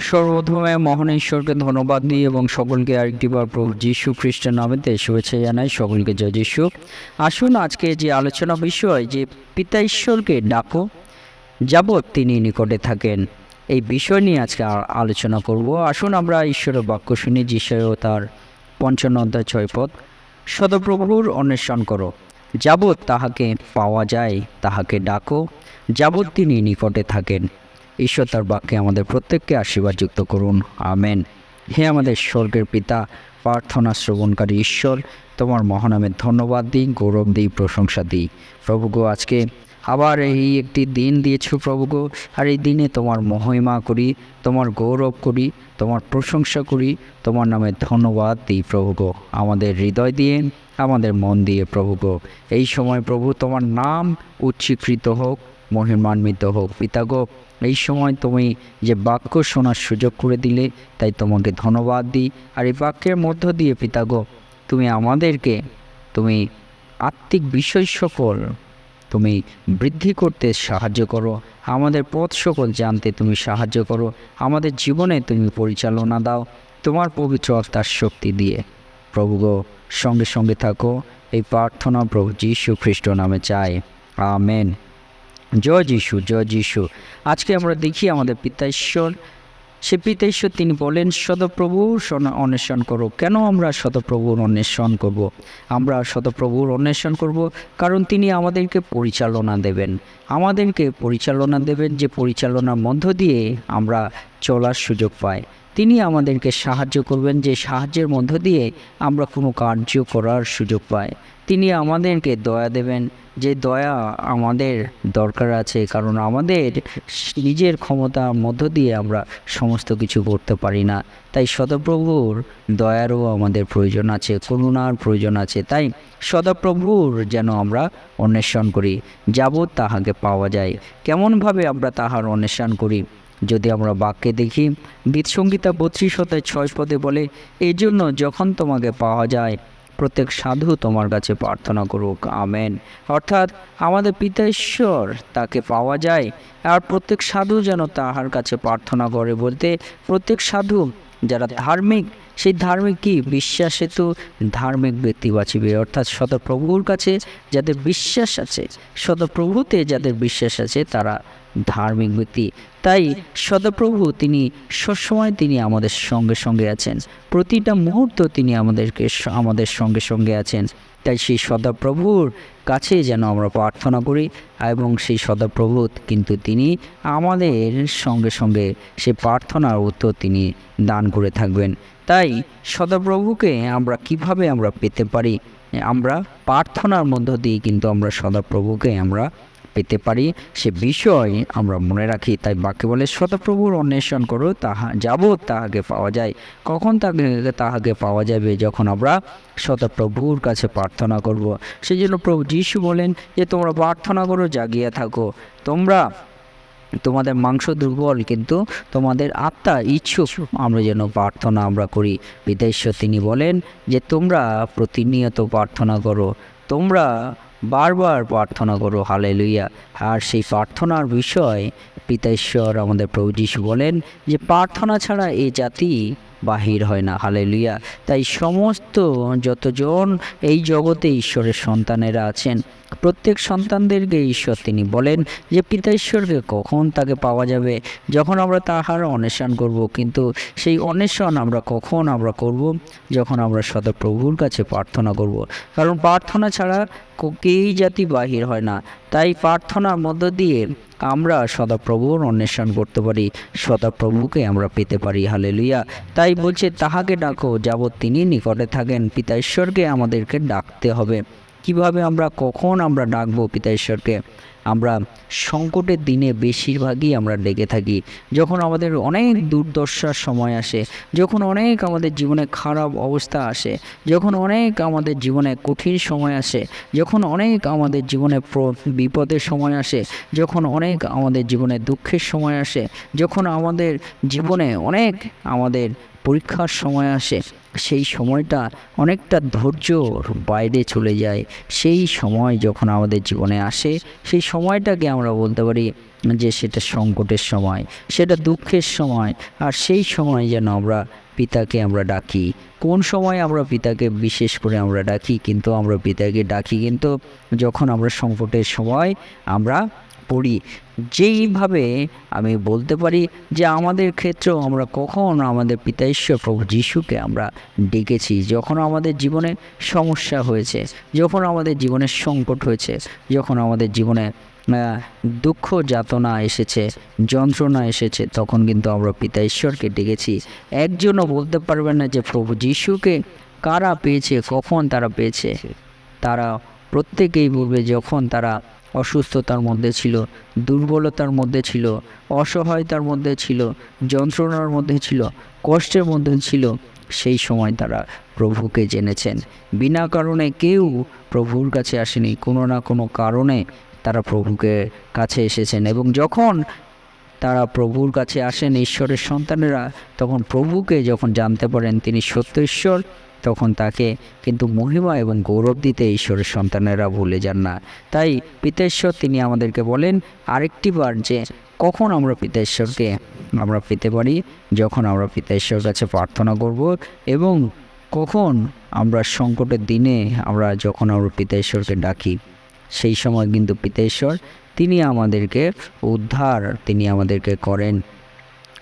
সর্বপ্রথমে মহান ঈশ্বরকে ধন্যবাদ দিই এবং সকলকে আরেকটিবার প্রভু যীশু খ্রিস্টের নামেতে শুভেচ্ছা জানাই। সকলকে জয় যীশু। আসুন আজকে যে আলোচনা বিষয়, যে পিতা ঈশ্বরকে ডাকো, যাবৎ তিনি নিকটে থাকেন, এই বিষয় নিয়ে আজকে আলোচনা করব। আসুন আমরা ঈশ্বরের বাক্য শুনি যিশয় তার পঞ্চান্ন অধ্যায় ছয় পদ। সদপ্রভুর অন্বেষণ করো, যাবৎ তাহাকে পাওয়া যায়, তাহাকে ডাকো, যাবৎ তিনি নিকটে থাকেন। ঈশ্বর তার বাক্যে আমাদের প্রত্যেককে আশীর্বাদযুক্ত করুন। আমেন। হে আমাদের স্বর্গের পিতা, প্রার্থনা শ্রবণকারী ঈশ্বর, তোমার মহানামের ধন্যবাদ দিই, গৌরব দিই, প্রশংসা দিই। প্রভু গো, আজকে আবার এই একটি দিন দিয়েছ প্রভু গো, আর এই দিনে তোমার মহিমা করি, তোমার গৌরব করি, তোমার প্রশংসা করি, তোমার নামে ধন্যবাদ দিই প্রভু গো। আমাদের হৃদয় দিয়ে, আমাদের মন দিয়ে প্রভু গো। এই সময় প্রভু তোমার নাম উচ্চীকৃত হোক, মহিমান্বিত হোক। পিতা গো এই সময় তুমি যে বাক্য শোনার সুযোগ করে দিলে, তাই তোমাকে ধন্যবাদ দিই। আর এই বাক্যের মধ্য দিয়ে পিতা গো, তুমি আমাদেরকে, তুমি আত্মিক বিষয় সকল, তুমি বৃদ্ধি করতে সাহায্য করো। আমাদের পথ সকল জানতে তুমি সাহায্য করো। আমাদের জীবনে তুমি পরিচালনা দাও, তোমার পবিত্র আত্মার শক্তি দিয়ে। প্রভু গো, সঙ্গে সঙ্গে থাকো। এই প্রার্থনা প্রভু যীশু খ্রিস্ট নামে চাই। আমেন। জয় যিশু জয় যিশু। আজকে আমরা দেখি আমাদের পিতা ঈশ্বর সে পিতা ঈশ্বর তিনি বলেন সদপ্রভুর অন্বেষণ করো। কেন আমরা শতপ্রভুর অন্বেষণ করব। আমরা শতপ্রভুর অন্বেষণ করব কারণ তিনি আমাদেরকে পরিচালনা দেবেন। আমাদেরকে পরিচালনা দেবেন যে পরিচালনার মধ্য দিয়ে আমরা চলার সুযোগ পাই। তিনি আমাদেরকে সাহায্য করবেন যে সাহায্যের মধ্য দিয়ে আমরা কোনো কার্য করার সুযোগ পাই। তিনি আমাদেরকে দয়া দেবেন। যে দয়া আমাদের দরকার আছে, কারণ আমাদের নিজের ক্ষমতার মধ্য দিয়ে আমরা সমস্ত কিছু করতে পারি না। তাই সদপ্রভুর দয়ারও আমাদের প্রয়োজন আছে, করুণার প্রয়োজন আছে। তাই সদপ্রভুর যেন আমরা অন্বেষণ করি, যাবৎ তাহাকে পাওয়া যায়। কেমনভাবে আমরা তাহার অন্বেষণ করি? যদি আমরা বাক্যে দেখি, গীতসংগীতা বত্রিশ হতে ছয় পদে বলে এই জন্য যখন তোমাকে পাওয়া যায় প্রত্যেক সাধু তোমার কাছে প্রার্থনা করুক, আমেন। অর্থাৎ আমাদের পিতা ঈশ্বর তাকে পাওয়া যায়, আর প্রত্যেক সাধু যেন তাহার কাছে প্রার্থনা করে বলতে প্রত্যেক সাধু যারা ধার্মিক, সেই ধার্মিক কি? বিশ্বাসে তো ধার্মিক ব্যক্তি বাঁচিবে। অর্থাৎ শতপ্রভুর কাছে যাদের বিশ্বাস আছে শতপ্রভুতে যাদের বিশ্বাস আছে, তারা ধার্মিক ব্যক্তি। তাই সদাপ্রভু তিনি সবসময় তিনি আমাদের সঙ্গে সঙ্গে আছেন। প্রতিটা মুহূর্ত তিনি আমাদেরকে আমাদের সঙ্গে সঙ্গে আছেন। তাই সেই সদাপ্রভুর কাছে যেন আমরা প্রার্থনা করি এবং সেই সদাপ্রভু কিন্তু তিনি আমাদের সঙ্গে সঙ্গে সে প্রার্থনার উত্তর তিনি দান করে থাকবেন। তাই সদাপ্রভুকে আমরা কীভাবে আমরা পেতে পারি? আমরা প্রার্থনার মধ্য দিয়ে কিন্তু আমরা সদাপ্রভুকে আমরা পেতে পারি সে বিষয় আমরা মনে রাখি। তাই বাক্যে বলে, শতপ্রভুর অন্বেষণ করো, তাহা যাব তাহাকে পাওয়া যায়। কখন তাকে, তাহাকে পাওয়া যাবে? যখন আমরা শতপ্রভুর কাছে প্রার্থনা করব। সেই জন্য প্রভু যিশু বলেন যে, তোমরা প্রার্থনা করো, জাগিয়ে থাকো। তোমরা তোমাদের মাংস দুর্বল, কিন্তু তোমাদের আত্মা ইচ্ছুক। আমরা যেন প্রার্থনা আমরা করি। বিদেশ্বর তিনি বলেন যে, তোমরা প্রতিনিয়ত প্রার্থনা করো। তোমরা বারবার প্রার্থনা করো হালে লইয়া আর সেই প্রার্থনার বিষয় পিতা ঈশ্বর আমাদের প্রভু বলেন যে, প্রার্থনা ছাড়া এই জাতি বাহির হয় না হালে লইয়া তাই সমস্ত যতজন এই জগতে ঈশ্বরের সন্তানেরা আছেন প্রত্যেক সন্তানদেরকে ঈশ্বর তিনি বলেন যে পিতা ঈশ্বরকে কখন তাকে পাওয়া যাবে? যখন আমরা তাহার অন্বেষণ করব, কিন্তু সেই অন্বেষণ আমরা কখন আমরা করব? যখন আমরা সদপ্রভুর কাছে প্রার্থনা করব। কারণ প্রার্থনা ছাড়া কেই জাতি বাহির হয় না। তাই প্রার্থনার মধ্য দিয়ে আমরা সদাপ্রভুর অন্বেষণ করতে পারি, সদাপ্রভুকে আমরা পেতে পারি। হালেলুইয়া তাই বলছে, তাহাকে ডাকো, যাবৎ তিনি নিকটে থাকেন। পিতা ঈশ্বরকে আমাদেরকে ডাকতে হবে। কীভাবে আমরা কখন আমরা ডাকবো পিতা ঈশ্বরকে আমরা সংকটের দিনে বেশিরভাগই আমরা ডেকে থাকি। যখন আমাদের অনেক দুর্দশার সময় আসে, যখন অনেক আমাদের জীবনে খারাপ অবস্থা আসে, যখন অনেক আমাদের জীবনে কঠিন সময় আসে, যখন অনেক আমাদের জীবনে বিপদের সময় আসে, যখন অনেক আমাদের জীবনে দুঃখের সময় আসে, যখন আমাদের জীবনে অনেক আমাদের পরীক্ষার সময় আসে, সেই সময়টা অনেকটা ধৈর্যর বাইরে চলে যায়। সেই সময় যখন আমাদের জীবনে আসে, সেই সময় সময়টাকে আমরা বলতে পারি যে সেটা সংকটের সময়, সেটা দুঃখের সময়, আর সেই সময় যেন আমরা পিতাকে আমরা ডাকি। কোন সময় আমরা পিতাকে বিশেষ করে আমরা ডাকি, কিন্তু আমরা পিতাকে ডাকি, কিন্তু যখন আমরা সংকটের সময় আমরা পড়ি, যেইভাবে আমি বলতে পারি যে আমাদের ক্ষেত্রেও আমরা কখন আমাদের পিতা ঈশ্বর প্রভু যিশুকে আমরা ডেকেছি, যখন আমাদের জীবনে সমস্যা হয়েছে, যখন আমাদের জীবনে সংকট হয়েছে, যখন আমাদের জীবনে দুঃখ যাতনা এসেছে, যন্ত্রণা এসেছে, তখন কিন্তু আমরা পিতা ঈশ্বরকে ডেকেছি। একজনও বলতে পারবে না যে প্রভু যিশুকে কারা পেয়েছে, কখন তারা পেয়েছে। তারা প্রত্যেকেই বলবে যখন তারা অসুস্থতার মধ্যে ছিল, দুর্বলতার মধ্যে ছিল, অসহায়তার মধ্যে ছিল, যন্ত্রণার মধ্যে ছিল, কষ্টের মধ্যে ছিল, সেই সময় তারা প্রভুকে জেনেছেন। বিনা কারণে কেউ প্রভুর কাছে আসেনি, কোনো না কোনো কারণে তারা প্রভুকে কাছে এসেছেন এবং যখন তারা প্রভুর কাছে আসেন, ঈশ্বরের সন্তানেরা, তখন প্রভুকে যখন জানতে পারেন তিনি সত্য ঈশ্বর তখন তাকে কিন্তু মহিমা এবং গৌরব দিতে ঈশ্বরের সন্তানেরা ভুলে যান না। তাই পিতেশ্বর তিনি আমাদেরকে বলেন, আরেকটি বার যে কখন আমরা পিতেশ্বরকে আমরা পেতে পারি, যখন আমরা পিতেশ্বর কাছে প্রার্থনা করব এবং কখন আমরা সংকটের দিনে আমরা যখন আমরা পিতেশ্বরকে ডাকি। সেই সময় কিন্তু পিতেশ্বর, তিনি আমাদেরকে উদ্ধার, তিনি আমাদেরকে করেন।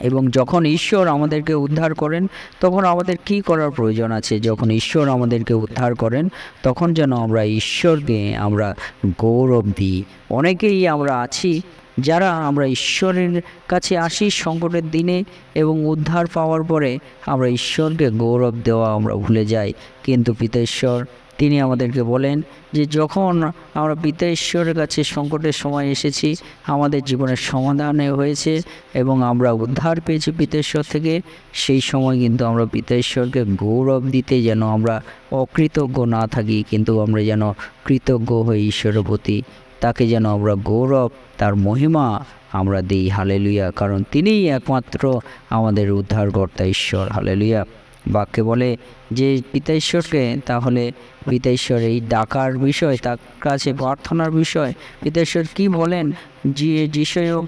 এবং যখন ঈশ্বর আমাদেরকে উদ্ধার করেন, তখন আমাদের কি করার প্রয়োজন আছে? যখন ঈশ্বর আমাদেরকে উদ্ধার করেন, তখন যেন আমরা ঈশ্বরকে আমরা গৌরব দিই। অনেকেই আমরা আছি যারা আমরা ঈশ্বরের কাছে আসি সংকটের দিনে এবং উদ্ধার পাওয়ার পরে আমরা ঈশ্বরকে গৌরব দেওয়া আমরা ভুলে যাই। কিন্তু পিতেশ্বর তিনি আমাদেরকে বলেন যে যখন আমরা পিতা ঈশ্বরের কাছে সংকটের সময় এসেছি, আমাদের জীবনের সমাধানে হয়েছে এবং আমরা উদ্ধার পেয়েছি পিতেশ্বর থেকে, সেই সময় কিন্তু আমরা পিতা ঈশ্বরকে গৌরব দিতে যেন আমরা অকৃতজ্ঞ না থাকি, কিন্তু আমরা যেন কৃতজ্ঞ হই ঈশ্বরের প্রতি। তাকে যেন আমরা গৌরব, তার মহিমা আমরা দিই। হালেলুয়া। কারণ তিনিই একমাত্র আমাদের উদ্ধারকর্তা ঈশ্বর। হালেলুয়া। বাক্যে বলে যে পিতা ঈশ্বরকে তাহলে পিতা ঈশ্বর এই ডাকার বিষয়, তার কাছে প্রার্থনার বিষয়। পিতা ঈশ্বর কী বলেন? যে যিশয়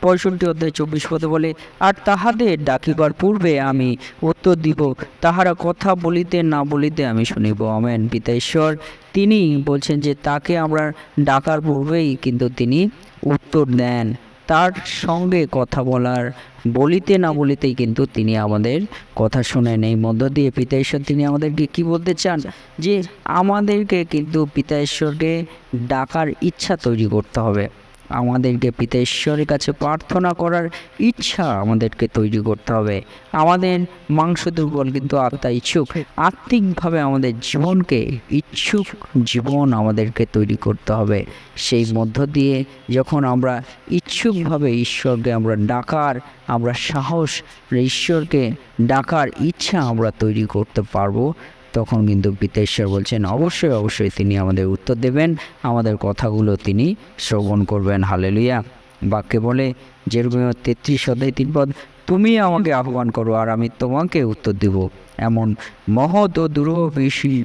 পঁয়ষট্টি অধ্যায় চব্বিশ পদে বলে, আর তাহাদের ডাকিবার পূর্বে আমি উত্তর দিব। তাহারা কথা বলিতে না বলিতে আমি শুনিব। আমেন। পিতা ঈশ্বর তিনি বলছেন যে তাকে আমরা ডাকার পূর্বেই কিন্তু তিনি উত্তর দেন। তার সঙ্গে কথা বলার বলিতে না বলিতেই কিন্তু তিনি আমাদের কথা শোনেন। এই মধ্য দিয়ে পিতা ঈশ্বর তিনি আমাদেরকে কি বলতে চান? যে আমাদেরকে কিন্তু পিতা ঈশ্বরকে ডাকার ইচ্ছা তৈরি করতে হবে। আমাদেরকে পিতা ঈশ্বরের কাছে প্রার্থনা করার ইচ্ছা আমাদেরকে তৈরি করতে হবে। আমাদের মাংস দুর্বল কিন্তু আত্মা ইচ্ছুক। আত্মিকভাবে আমাদের জীবনকে ইচ্ছুক জীবন আমাদেরকে তৈরি করতে হবে। সেই মধ্য দিয়ে যখন আমরা ইচ্ছুকভাবে ঈশ্বরকে আমরা ডাকার, আমরা সাহস, ঈশ্বরকে ডাকার ইচ্ছা আমরা তৈরি করতে পারব তখন কিন্তু পিতেশ্বর বলছেন, অবশ্যই অবশ্যই তিনি আমাদের উত্তর দেবেন। আমাদের কথাগুলো তিনি শ্রবণ করবেন। হালেলুয়া। বাক্যে বলে যেরকম তেত্রিশ অধ্যায় তিন পদ, তুমি আমাকে আহ্বান করো আর আমি তোমাকে উত্তর দেব। এমন মহৎ ও দুরূহ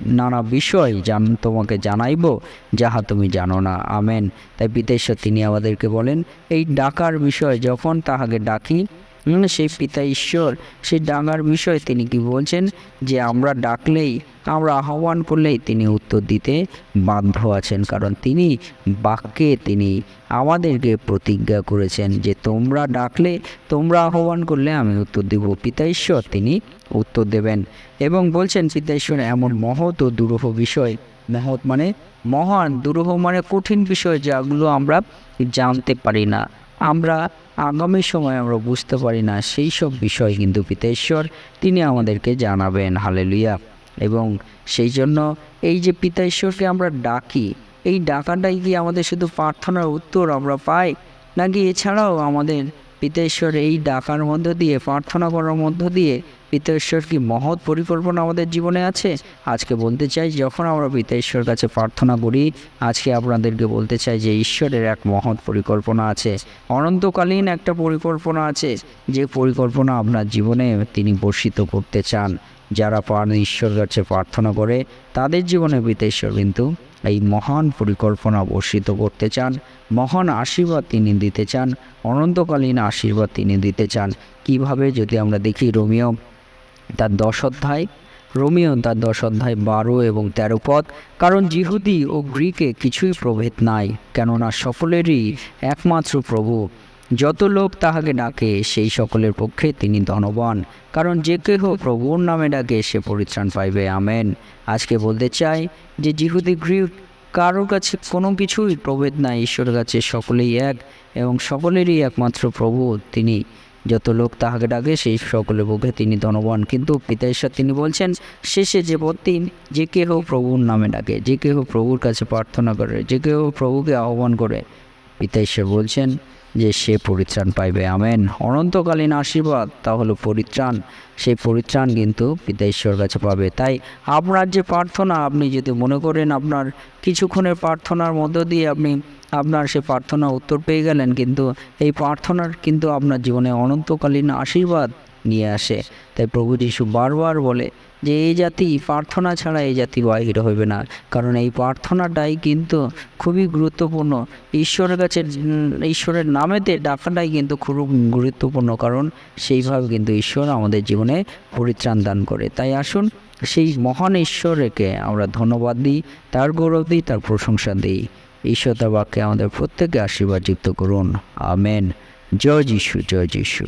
নানা বিষয় জান, তোমাকে জানাইব, যাহা তুমি জানো না। আমেন। তাই পিতেশ্বর তিনি আমাদেরকে বলেন, এই ডাকার বিষয় যখন তাহাকে ডাকি সেই পিতা ঈশ্বর। সেই ডাঙার বিষয় তিনি কি বলছেন? যে আমরা ডাকলেই, আমরা আহ্বান করলেই তিনি উত্তর দিতে বাধ্য আছেন। কারণ তিনি বাক্যে তিনি আমাদেরকে প্রতিজ্ঞা করেছেন যে তোমরা ডাকলে, তোমরা আহ্বান করলে আমি উত্তর দেব। পিতা ঈশ্বর তিনি উত্তর দেবেন। এবং বলছেন, পিতা ঈশ্বর, এমন মহৎ ও দুরূহ বিষয়। মহৎ মানে মহান, দুরূহ মানে কঠিন বিষয়, যাগুলো আমরা জানতে পারি না। আমরা আগামী সময় আমরা বুঝতে পারি না, সেই সব বিষয় কিন্তু পিতেশ্বর তিনি আমাদেরকে জানাবেন, হালেলুয়া। এবং সেই জন্য এই যে পিতাশ্বরকে আমরা ডাকি, এই ডাকাটাই কি আমাদের শুধু প্রার্থনার উত্তর আমরা পাই? নাকি এছাড়াও আমাদের পিতেশ্বর এই ডাকার মধ্য দিয়ে, প্রার্থনা করার মধ্য দিয়ে পিতেশ্বর কি মহৎ পরিকল্পনা আমাদের জীবনে আছে? আজকে বলতে চাই, যখন আমরা পিতেশ্বর কাছে প্রার্থনা করি, আজকে আপনাদেরকে বলতে চাই যে ঈশ্বরের এক মহৎ পরিকল্পনা আছে। অনন্তকালীন একটা পরিকল্পনা আছে, যে পরিকল্পনা আপনার জীবনে তিনি বর্ষিত করতে চান। যারা পান ঈশ্বর কাছে প্রার্থনা করে, তাদের জীবনে পিতেশ্বর কিন্তু এই মহান পরিকল্পনা বর্ষিত করতে চান। মহান আশীর্বাদ তিনি দিতে চান, অনন্তকালীন আশীর্বাদ তিনি দিতে চান। কীভাবে? যদি আমরা দেখি রোমিও তার দশ অধ্যায়, রোমিও তার দশ অধ্যায় বারো এবং তেরো পদ, কারণ জিহুদি ও গ্রিকে কিছুই প্রভেদ নাই, কেননা সকলেরই একমাত্র প্রভু। যত লোক তাহাকে ডাকে, সেই সকলের পক্ষে তিনি ধনবান, কারণ যে কেহ প্রভুর নামে ডাকে, সে পরিত্রাণ পাইবে, আমেন। আজকে বলতে চাই যে জিহুদি, গ্রিক কারোর কাছে কোনো কিছুই প্রভেদ নাই, ঈশ্বরের কাছে সকলেই এক এবং সকলেরই একমাত্র প্রভু তিনি। যত লোক তাহাকে ডাকে, সেই সকলের পক্ষে তিনি ধনবান। কিন্তু পিতা ঈশ্বর তিনি বলছেন, শেষে যে পদটি যে কেহ প্রভুর নামে ডাকে, যে কেহ প্রভুর কাছে প্রার্থনা করে, যে কেহ প্রভুকে আহ্বান করে। পিতা ঈশ্বর বলছেন, যে সে পরিত্রাণ পাইবে, আমেন। অনন্তকালীন আশীর্বাদ, তা হলো পরিত্রাণ। সেই পরিত্রাণ কিন্তু পিতা ঈশ্বর কাছে পাবে। তাই আপনার যে প্রার্থনা, আপনি যদি মনে করেন আপনার কিছুক্ষণের প্রার্থনার মধ্য দিয়ে আপনি আপনার সে প্রার্থনা উত্তর পেয়ে গেলেন, কিন্তু এই প্রার্থনার কিন্তু আপনার জীবনে অনন্তকালীন আশীর্বাদ নিয়ে আসে। তাই প্রভু যিশু বারবার বলে যে, এই জাতি প্রার্থনা ছাড়া এই জাতি বাহির হইবে না। কারণ এই প্রার্থনাটাই কিন্তু খুবই গুরুত্বপূর্ণ। ঈশ্বরের কাছে, ঈশ্বরের নামেতে ডাকাটাই কিন্তু খুব গুরুত্বপূর্ণ, কারণ সেইভাবে কিন্তু ঈশ্বর আমাদের জীবনে পরিত্রাণ দান করে। তাই আসুন, সেই মহান ঈশ্বরকে আমরা ধন্যবাদ দিই, তার গৌরব দিই, তার প্রশংসা দিই। ঈশ্বর তার বাক্যে আমাদের প্রত্যেককে আশীর্বাদ যুক্ত করুন। আমেন। জয় যিশু জয় যিশু।